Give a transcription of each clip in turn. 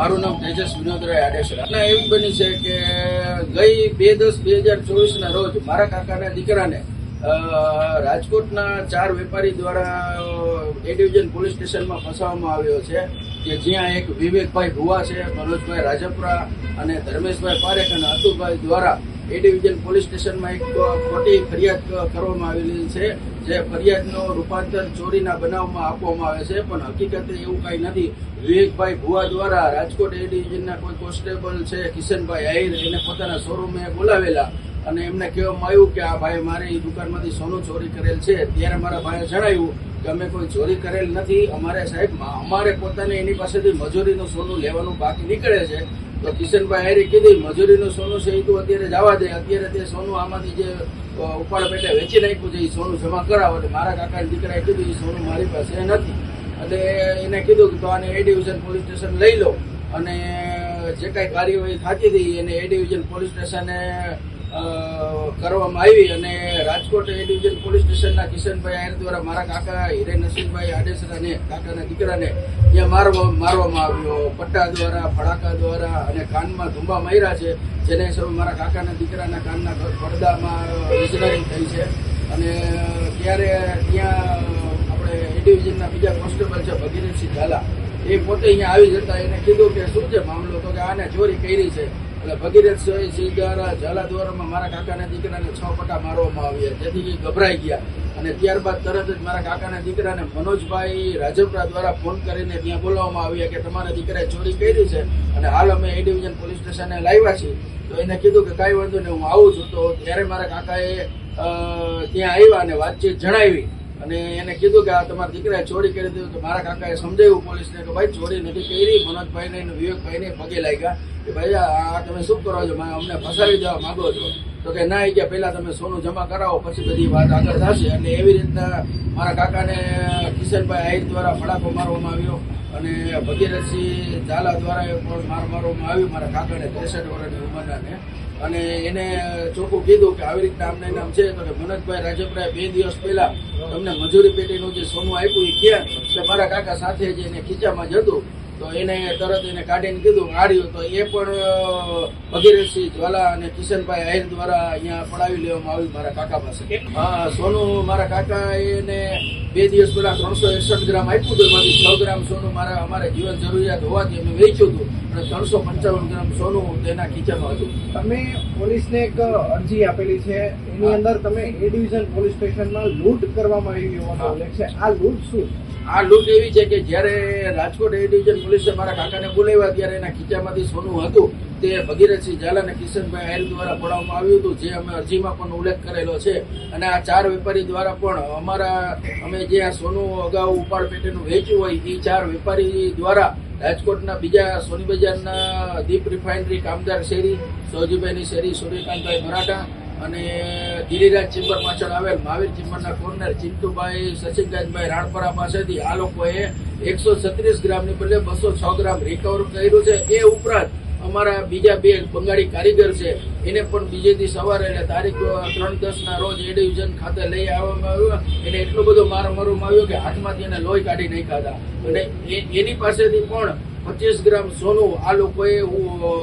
મારું નામ તેજસ વિનોદરાય આડેસરા. અને એવું બની છે કે ગઈ બે દસ બે હજાર ચોવીસના રોજ મારા કાકાના દીકરાને રાજકોટના ચાર વેપારી દ્વારા એ ડિવિઝન પોલીસ સ્ટેશનમાં ફસાવવામાં આવ્યો છે કે જ્યાં એક વિવેકભાઈ ભુવા છે, મનોજભાઈ રાજપરા અને ધર્મેશભાઈ પારેખ અને અતુલભાઈ દ્વારા એ ડિવિઝન પોલીસ સ્ટેશનમાં એક ખોટી ફરિયાદ કરવામાં આવેલી છે, જે ફરિયાદનો રૂપાંતર ચોરીના બનાવમાં આપવામાં આવે છે, પણ હકીકતે એવું કાંઈ નથી. વિવેકભાઈ ભુવા દ્વારા રાજકોટ એ ડિવિઝનના કોઈ કોન્સ્ટેબલ છે, કિશનભાઈ આહિર, એને પોતાના શોરૂમે બોલાવેલા. અને એમને કહેવામાં આવ્યું કે આ ભાઈ મારી દુકાનમાંથી સોનું ચોરી કરેલ છે. ત્યારે મારા ભાઈએ જણાવ્યું કે અમે કોઈ ચોરી કરેલ નથી. અમારે સાહેબ, અમારે પોતાને એની પાસેથી મજૂરીનું સોનું લેવાનું બાકી નીકળે છે. તો કિશનભાઈ હારે કીધું મજૂરીનું સોનું છે એ તો અત્યારે જવા દે. અત્યારે તે સોનું આમાંથી જે ઉપાડ પેટે વેચી નાખ્યું છે એ સોનું જમા કરાવો. એટલે મારા કાકાના દીકરાએ કીધું એ સોનું મારી પાસે નથી. એટલે એને કીધું કે, તો આને એ ડિવિઝન પોલીસ સ્ટેશન લઈ લો. અને જે કાંઈ કાર્યવાહી થતી હતી, એને એ ડિવિઝન પોલીસ સ્ટેશને કરવામાં આવી અને રાજકોટ એ ડિવિઝન પોલીસ સ્ટેશનના કિશનભાઈ આયર દ્વારા મારા કાકા હિરે નસીબભાઈ આડેસરાને કાકાના દીકરાને ત્યાં મારવા, મારવામાં આવ્યો. પટ્ટા દ્વારા, ફડાકા દ્વારા અને કાનમાં ધુંબા માર્યા છે, જેને હિસાબે મારા કાકાના દીકરાના કાનના પડદામાં ઇજનેરી થઈ છે. અને ત્યારે ત્યાં આપણે એ ડિવિઝનના બીજા કોન્સ્ટેબલ છે, ભગીરથસિંહ ઝાલા. એ પોતે અહીંયા આવી જતા એને કીધું કે શું છે મામલો? તો કે આને ચોરી કરી છે. એટલે ભગીરથ સિંહ દ્વારા ઝાલાદ્વારામાં મારા કાકાના દીકરાને છ પટા મારવામાં આવ્યા. જેથી એ ગભરાઈ ગયા. અને ત્યારબાદ તરત જ મારા કાકાના દીકરાને મનોજભાઈ રાજપરા દ્વારા ફોન કરીને ત્યાં બોલાવવામાં આવ્યા કે તમારા દીકરાએ ચોરી કરી છે અને હાલ અમે એ ડિવિઝન પોલીસ સ્ટેશને લાવ્યા છીએ. તો એને કીધું કે કાંઈ વાંધો નહીં, હું આવું છું. તો ત્યારે મારા કાકાએ ત્યાં આવ્યા અને વાતચીત જણાવી. અને એને કીધું કે આ તમારા દીકરાએ ચોરી કરી દીધું તો મારા કાકાએ સમજાવ્યું પોલીસને કે ભાઈ ચોરી નથી કરી મનોજભાઈને અને વિવેકભાઈને પગે લાગ્યા કે ભાઈ આ તમે શું કરો છો? અમને ફસાવી દેવા માંગો છો. તો કે ના, એ કે પહેલાં તમે સોનું જમા કરાવો, પછી બધી વાત આગળ થશે. અને એવી રીતના મારા કાકાને કિશનભાઈ આહિર દ્વારા ફડાકો મારવામાં આવ્યો. અને ભગીરથસિંહ ઝાલા દ્વારા પણ માર મારવામાં આવ્યું મારા કાકાને ત્રેસઠ વર્ષની ઉંમરનાને. અને એને ચોખ્ખું કીધું કે આવી રીતના અમને નામ છે. તો મનોજભાઈ રાજપરાએ બે દિવસ પહેલા તમને મજૂરી પેટીનું જે સોનું આપ્યું એ ક્યાં? એટલે મારા કાકા સાથે જ એને ખીચામાં જતું તો એને તરત એને કાઢીને કીધું આડ્યું તો એ પણ ભગીરથસિંહ જ્વાલા અને કિશનભાઈ આહિર દ્વારા અહીંયા પડાવી લેવામાં આવ્યું મારા કાકા પાસે. હા સોનું મારા કાકા એને બે દિવસ પહેલા ત્રણસો એકસઠ ગ્રામ આપ્યું હતું એમાંથી છ ગ્રામ સોનું મારા અમારે જીવન જરૂરિયાત હોવાથી અમે વેચ્યું હતું અને ત્રણસો પંચાવન ગ્રામ સોનું તેના ખીચામાં હતું. તમે પોલીસને એક અરજી આપેલી છે એની અંદર તમે એ ડિવિઝન પોલીસ સ્ટેશનમાં લૂંટ કરવામાં આવી હોવાનો. ઉલ્લેખ છે. આ લૂંટ શું? આ લૂંટ એવી છે કે જ્યારે રાજકોટ એ ડિવિઝન પોલીસે મારા કાકાને બોલાવ્યા ત્યારે એના ખીચામાંથી સોનું હતું. તે ભગીરથસિંહ ઝાલા અને કિશનભાઈ આહિર દ્વારા પડાવવામાં આવ્યું હતું, જે અમે અરજીમાં પણ ઉલ્લેખ કરેલો છે. અને આ ચાર વેપારી દ્વારા પણ અમારા, અમે જે આ સોનું અગાઉ ઉપાડ પેટેનું વેચ્યું હોય એ ચાર વેપારી દ્વારા રાજકોટના બીજા સોની બજારના દીપ રિફાઇનરી કામદાર શેરી, સૌજીભાઈની શેરી, સૂર્યકાંતભાઈ મરાઠા અને ગિરિરાજ ચિંબર પાછળ આવેલ મહાવીર ચિંબરના કોર્નર ચિંટુભાઈ સચિનરાજભાઈ રાણપરા પાસેથી આ લોકોએ એકસો છત્રીસ ગ્રામની બદલે બસો છ ગ્રામ રિકવર કર્યું છે. એ ઉપરાંત અમારા બીજા બે બંગાળી કારીગર છે. એને પણ બીજે દી સવારે એટલે તારીખ ત્રણ દસ ના રોજ એ ડિવિઝન ખાતે લઈ આવવામાં આવ્યો. એને એટલો બધો માર મારવામાં આવ્યો કે હાથમાંથી એને લોહી કાઢી નાખ્યા હતા. અને એની પાસેથી પણ પચીસ ગ્રામ સોનું આ લોકોએ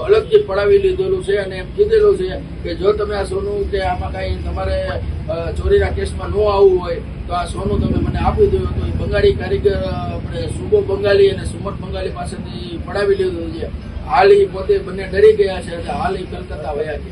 અલગથી પડાવી લીધેલું છે અને એમ કીધેલું છે કે જો તમે આ સોનું કે આમાં કાંઈ તમારે ચોરીના કેસમાં ન આવવું હોય, તો આ સોનું તમે મને આપી દો. તો એ બંગાળી કારીગર આપણે સુબો બંગાળી અને સુમન બંગાળી પાસેથી પડાવી લીધું છે. હાલ એ પોતે બંને ડરી ગયા છે અને હાલ એ કલકત્તા વયા છે